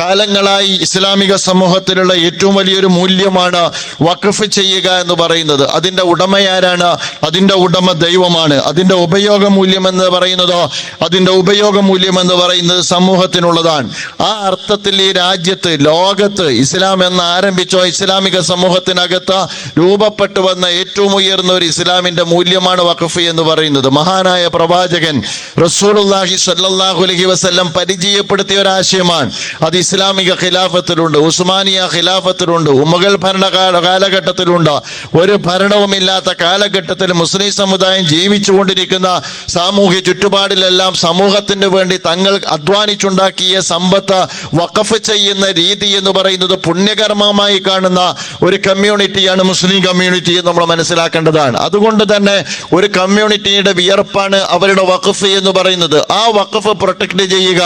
കാലങ്ങളായി ഇസ്ലാമിക സമൂഹത്തിലുള്ള ഏറ്റവും വലിയൊരു മൂല്യമാണ് വഖഫ് ചെയ്യുക എന്ന് പറയുന്നത്. അതിന്റെ ഉടമയാരാണ്? അതിന്റെ ഉടമ ദൈവമാണ്. അതിന്റെ ഉപയോഗ മൂല്യം എന്ന് പറയുന്നതോ അതിന്റെ ഉപയോഗ മൂല്യം എന്ന് പറയുന്നത് സമൂഹത്തിനുള്ളതാണ്. ആ അർത്ഥത്തിൽ ഈ രാജ്യത്ത് ലോകത്ത് ഇസ്ലാം എന്ന് ആരംഭിച്ചോ ഇസ്ലാമിക സമൂഹത്തിനകത്ത് രൂപപ്പെട്ടു വന്ന ഏറ്റവും ഉയർന്ന ഒരു ഇസ്ലാമിന്റെ മൂല്യമാണ് വഖഫ് എന്ന് പറയുന്നത്. മഹാനായ പ്രവാചകൻ റസൂലുള്ളാഹി സ്വല്ലല്ലാഹു അലൈഹി വസല്ലം പരിചയപ്പെടുത്തിയ ഒരു ആശയമാണ് അത് ഇസ്ലാമിക ഖിലാഫത്തിലുണ്ട് ഉസ്മാനിയ ഖിലാഫത്തിലുണ്ട് ഉമ്മകൾ ഭരണകാല കാലഘട്ടത്തിലുണ്ട്. ഒരു ഭരണവുമില്ലാത്ത കാലഘട്ടത്തിൽ മുസ്ലിം സമുദായം ജീവിച്ചുകൊണ്ടിരിക്കുന്ന സാമൂഹ്യ ചുറ്റുപാടിലെല്ലാം സമൂഹത്തിന് വേണ്ടി തങ്ങൾ അധ്വാനിച്ചുണ്ടാക്കിയ സമ്പത്ത് വഖഫ് ചെയ്യുന്ന രീതി എന്ന് പറയുന്നത് പുണ്യകർമ്മമായി കാണുന്ന ഒരു കമ്മ്യൂണിറ്റിയാണ് മുസ്ലിം കമ്മ്യൂണിറ്റി എന്ന് നമ്മൾ മനസ്സിലാക്കേണ്ടതാണ്. അതുകൊണ്ട് തന്നെ ഒരു കമ്മ്യൂണിറ്റിയുടെ വിയർപ്പാണ് അവരുടെ വഖഫ് എന്ന് പറയുന്നത്. ആ വഖഫ് പ്രൊട്ടക്ട് ചെയ്യുക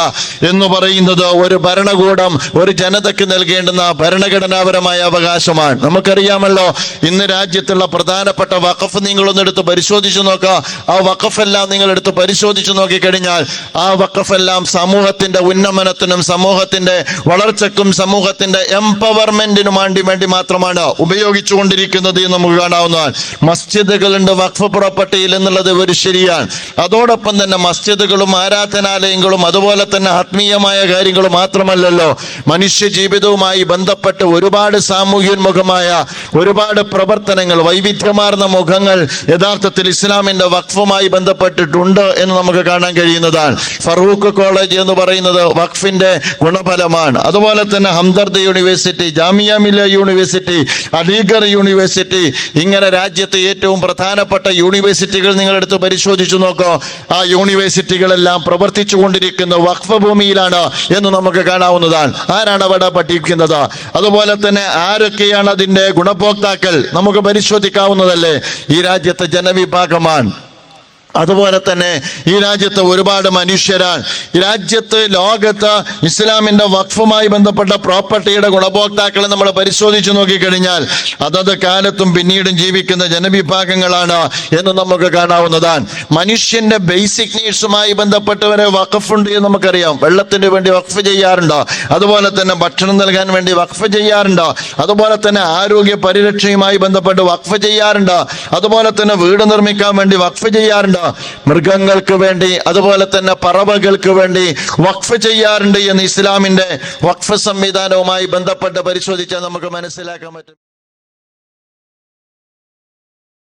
എന്ന് പറയുന്നത് ഒരു ഭരണകൂടം ഒരു ജനതയ്ക്ക് നൽകേണ്ടുന്ന ഭരണഘടനാപരമായ അവകാശമാണ്. നമുക്കറിയാമല്ലോ ഇന്ന് രാജ്യത്തുള്ള പ്രധാനപ്പെട്ട വഖഫ് നിങ്ങളൊന്നെടുത്ത് പരിശോധിച്ചു നോക്കുക ആ വഖഫ് എല്ലാം നിങ്ങൾ എടുത്ത് പരിശോധിച്ചു നോക്കിക്കഴിഞ്ഞാൽ ആ വഖഫ് എല്ലാം സമൂഹത്തിന്റെ ഉന്നമനത്തിനും സമൂഹത്തിന്റെ വളർച്ചയ്ക്കും സമൂഹത്തിന്റെ എംപവർമെന്റിനും വേണ്ടി വേണ്ടി മാത്രമാണ് ഉപയോഗിച്ചുകൊണ്ടിരിക്കുന്നത് നമുക്ക് കാണാവുന്നതാണ്. മസ്ജിദുകളുണ്ട് വഖഫ് പ്രോപ്പർട്ടിയിൽ എന്നുള്ളത് ഒരു ശരിയാണ്. അതോടൊപ്പം തന്നെ മസ്ജിദുകളും ആരാധനാലയങ്ങളും അതുപോലെ തന്നെ ആത്മീയമായ കാര്യങ്ങൾ മാത്രമല്ലല്ലോ മനുഷ്യ ജീവിതവുമായി ബന്ധപ്പെട്ട് ഒരുപാട് സാമൂഹ്യോന്മുഖമായ ഒരുപാട് പ്രവർത്തനങ്ങൾ വൈവിധ്യമാർന്ന മുഖങ്ങൾ യഥാർത്ഥത്തിൽ ഇസ്ലാമിന്റെ വഖഫുമായി ബന്ധപ്പെട്ടിട്ടുണ്ട് എന്ന് നമുക്ക് കാണാൻ കഴിയുന്നതാണ്. ഫറൂഖ് കോളേജ് എന്ന് പറയുന്നത് വഖഫിന്റെ ഗുണഫലമാണ്. അതുപോലെ തന്നെ Hamdard university Jamia Millia university Aligarh university ഇങ്ങനെ രാജ്യത്തെ ഏറ്റവും പ്രധാനപ്പെട്ട യൂണിവേഴ്സിറ്റികൾ നിങ്ങൾ എടുത്ത് പരിശോധിച്ചു നോക്കോ. ആ യൂണിവേഴ്സിറ്റികളെല്ലാം പ്രവർത്തിച്ചു കൊണ്ടിരിക്കുന്ന വഖഫ് ഭൂമിയിലാണ് എന്ന് നമുക്ക് കാണാവുന്നതാണ് ആരാണ് അവിടെ പഠിക്കുന്നത് അതുപോലെ തന്നെ ആരൊക്കെയാണ് അതിന്റെ ഗുണഭോക്താക്കൾ? നമുക്ക് പരിശോധിക്കാവുന്നതല്ലേ? ഈ രാജ്യത്തെ ജനവിഭാഗമാണ്. അതുപോലെ തന്നെ ഈ രാജ്യത്ത് ഒരുപാട് മനുഷ്യരാൽ രാജ്യത്ത് ലോകത്ത് ഇസ്ലാമിന്റെ വഖഫുമായി ബന്ധപ്പെട്ട പ്രോപ്പർട്ടിയുടെ ഗുണഭോക്താക്കളെ നമ്മൾ പരിശോധിച്ചു നോക്കിക്കഴിഞ്ഞാൽ അതത് കാലത്തും പിന്നീടും ജീവിക്കുന്ന ജനവിഭാഗങ്ങളാണ് എന്ന് നമുക്ക് കാണാവുന്നതാണ്. മനുഷ്യന്റെ ബേസിക് നീഡ്സുമായി ബന്ധപ്പെട്ടവരെ വഖഫുണ്ട് എന്ന് നമുക്കറിയാം. വെള്ളത്തിന് വേണ്ടി വഖഫ് ചെയ്യാറുണ്ട്. അതുപോലെ തന്നെ ഭക്ഷണം നൽകാൻ വേണ്ടി വഖഫ് ചെയ്യാറുണ്ട്. അതുപോലെ തന്നെ ആരോഗ്യ പരിരക്ഷയുമായി ബന്ധപ്പെട്ട് വഖഫ് ചെയ്യാറുണ്ട്. അതുപോലെ തന്നെ വീട് നിർമ്മിക്കാൻ വേണ്ടി വഖഫ് ചെയ്യാറുണ്ട്. മൃഗങ്ങൾക്ക് വേണ്ടി അതുപോലെ തന്നെ പറവകൾക്ക് വേണ്ടി വഖഫ് ചെയ്യാറുണ്ട് എന്ന് ഇസ്ലാമിന്റെ വഖഫ് സംവിധാനവുമായി ബന്ധപ്പെട്ട് പരിശോധിച്ചാൽ നമുക്ക് മനസ്സിലാക്കാൻ പറ്റും.